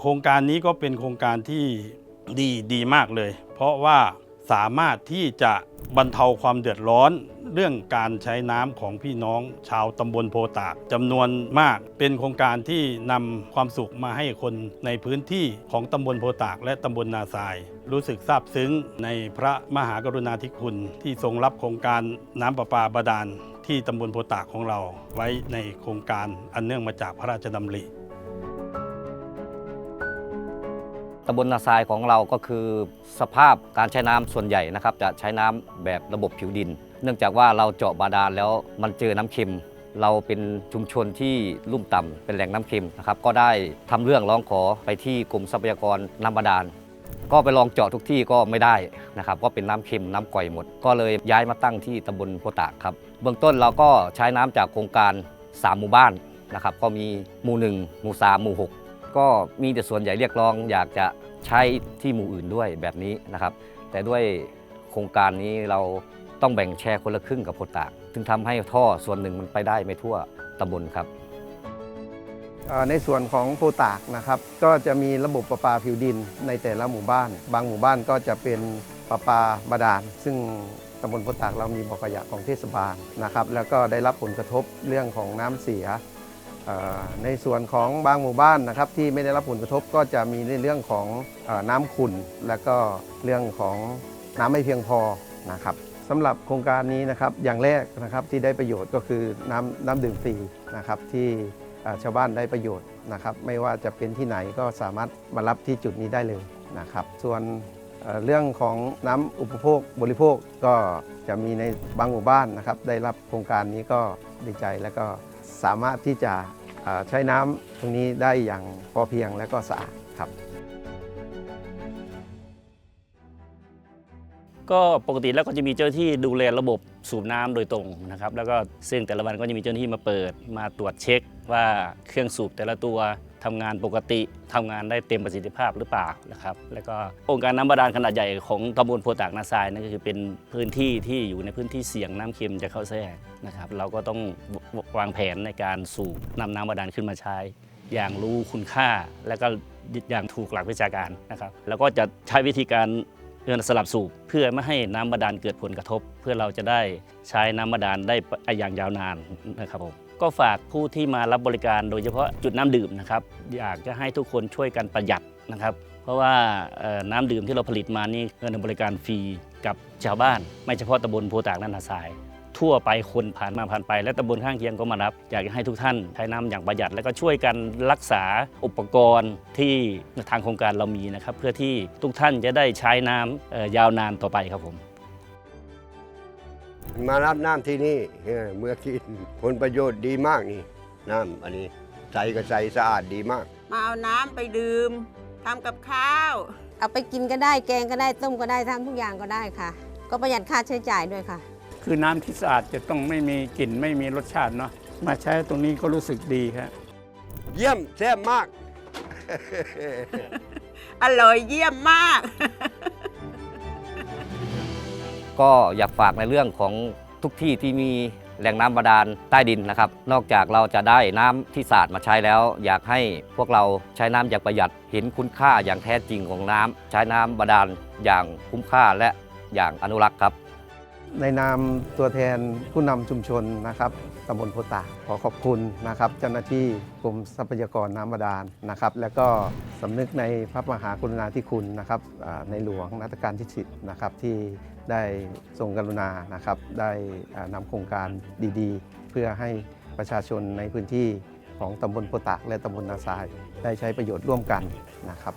โครงการนี้ก็เป็นโครงการที่ดีดีมากเลย เพราะว่าสามารถที่จะบรรเทาความเดือดร้อน เรื่องการใช้น้ำของพี่น้องชาวตำบลโพตากจำนวนมาก เป็นโครงการที่นำความสุขมาให้คนในพื้นที่ของตำบลโพตากและตำบลนาทราย รู้สึกซาบซึ้งในพระมหากรุณาธิคุณที่ทรงรับโครงการน้ำประปาบาดาลที่ตำบลโพตากของเรา ไว้ในโครงการอันเนื่องมาจากพระราชดำริ ตำบลนาทรายของเราก็คือสภาพการใช้น้ำส่วนใหญ่นะครับ จะใช้น้ำแบบระบบผิวดิน เนื่องจากว่าเราเจาะบาดาลแล้วมันเจอน้ำเค็ม เราเป็นชุมชนที่ลุ่มต่ำเป็นแหล่งน้ำเค็มนะครับก็ได้ทำเรื่องร้องขอไปที่กรมทรัพยากรน้ำบาดาลก็ไปลองเจาะทุกที่ก็ไม่ได้นะครับก็เป็นน้ำเค็มน้ำก่อยหมด ก็เลยย้ายมาตั้งที่ตำบลโพตากครับ เบื้องต้นเราก็ใช้น้ำจากโครงการ 3 หมู่บ้านนะครับก็มีหมู่ 1 หมู่ 3 หมู่ 6 ก็มีแต่ส่วนใหญ่เรียกร้อง อยากจะใช้ที่หมู่อื่นด้วยแบบนี้นะครับ แต่ด้วยโครงการนี้เราต้องแบ่งแชร์คนละครึ่งกับโพตากจึงทำให้ท่อส่วนหนึ่งมันไปได้ไม่ทั่วตำบลครับในส่วนของโพตากนะครับ ก็จะมีระบบประปาผิวดินในแต่ละหมู่บ้าน บางหมู่บ้านก็จะเป็นประปาบาดาล ซึ่งตำบลโพตากเรามีบ่อขยะของเทศบาลนะครับ แล้วก็ได้รับผลกระทบเรื่องของน้ำเสีย ในส่วนของบางหมู่บ้านนะครับที่ไม่ได้รับผลกระทบก็จะมีในเรื่องของอน้ำขุ่น และก็เรื่องของน้ำไม่เพียงพอนะครับสำหรับโครงการนี้นะครับอย่างแรกนะครับที่ได้ประโยชน์ก็คือน้ำน้ำดื่มฟรีนะครับที่ชาวบ้านได้ประโยชน์นะครับ ไม่ว่าจะเป็นที่ไหนก็สามารถมารับที่จุดนี้ได้เลยนะครับ ส่วนเรื่องของน้ำอุปโภคบริโภคก็จะมีในบางหมู่บ้านนะครับ ได้รับโครงการนี้ก็ดีใจแล้วก็ สามารถที่จะใช้น้ำตรงนี้ได้อย่างพอเพียงและก็สะอาดครับ ก็ปกติแล้วก็จะมีเจ้าที่ดูแลระบบสูบน้ำโดยตรงนะครับ แล้วก็ซึ่งแต่ละวันก็จะมีเจ้าหน้าที่มาเปิดมาตรวจเช็ค ว่าเครื่องสูบแต่ละตัวทำงานปกติทำงานได้เต็มประสิทธิภาพหรือเปล่านะครับ แล้วก็องค์การน้ำบาดาลขนาดใหญ่ของตำบลโพตากนาทรายนั่นก็คือเป็นพื้นที่ที่อยู่ในพื้นที่เสี่ยงน้ำเค็มจะเข้าแทรกนะครับ เราก็ต้องวางแผนในการสูบนำน้ำบาดาลขึ้นมาใช้ อย่างรู้คุณค่าและก็อย่างถูกหลักวิชาการนะครับ แล้วก็จะใช้วิธีการ เรื่องสลับสูบเพื่อไม่ให้น้ำบาดาลเกิดผลกระทบ เพื่อเราจะได้ใช้น้ำบาดาลได้อย่างยาวนานนะครับผมก็ฝากผู้ที่มารับบริการโดยเฉพาะจุดน้ำดื่มนะครับอยากจะให้ทุกคนช่วยกันประหยัดนะครับ เพราะว่าน้ำดื่มที่เราผลิตมานี่เงินบริการฟรีกับชาวบ้าน ไม่เฉพาะตำบลโพตากนันนาทราย ทั่วไปคนผ่านมาผ่านไป และตำบลข้างเคียงก็มารับ อยากจะให้ทุกท่านใช้น้ำอย่างประหยัด แล้วก็ช่วยกันรักษาอุปกรณ์ที่ทางโครงการเรามีนะครับ เพื่อที่ทุกท่านจะได้ใช้น้ำเอ่อยาวนานต่อไปครับผมมารับน้ำที่นี่เออเมื่อกินผลประโยชน์ดีมากนี่ น้ำอันนี้ใสก็ใสสะอาดดีมาก มาเอาน้ำไปดื่มทำกับข้าว เอาไปกินก็ได้แกงก็ได้ต้มก็ได้ทำทุกอย่างก็ได้ค่ะ ก็ประหยัดค่าใช้จ่ายด้วยค่ะ คือน้ำที่สะอาดจะต้องไม่มีกลิ่นไม่มีรสชาติเนาะมาใช้ตรงนี้ก็รู้สึกดีครับเยี่ยมแซ่บมาก อร่อยเยี่ยมมาก ก็อยากฝากในเรื่องของทุกที่ที่มีแหล่งน้ำบาดาลใต้ดินนะครับ นอกจากเราจะได้น้ำที่สะอาดมาใช้แล้ว อยากให้พวกเราใช้น้ำอย่างประหยัดเห็นคุณค่าอย่างแท้จริงของน้ำใช้น้ำบาดาลอย่างคุ้มค่าและอย่างอนุรักษ์ครับ ในนามตัวแทนผู้นำชุมชนนะครับตำบลโพตากขอขอบคุณนะครับ เจ้าหน้าที่กรมทรัพยากรน้ำบาดาลนะครับ แล้วก็สำนึกในพระมหากรุณาธิคุณนะครับในหลวงรัชกาลที่สิบนะครับที่ได้ทรงกรุณานะครับ ได้นำโครงการดีๆ เพื่อให้ประชาชนในพื้นที่ของตำบลโพตากและตำบลนาทราย ได้ใช้ประโยชน์ร่วมกันนะครับ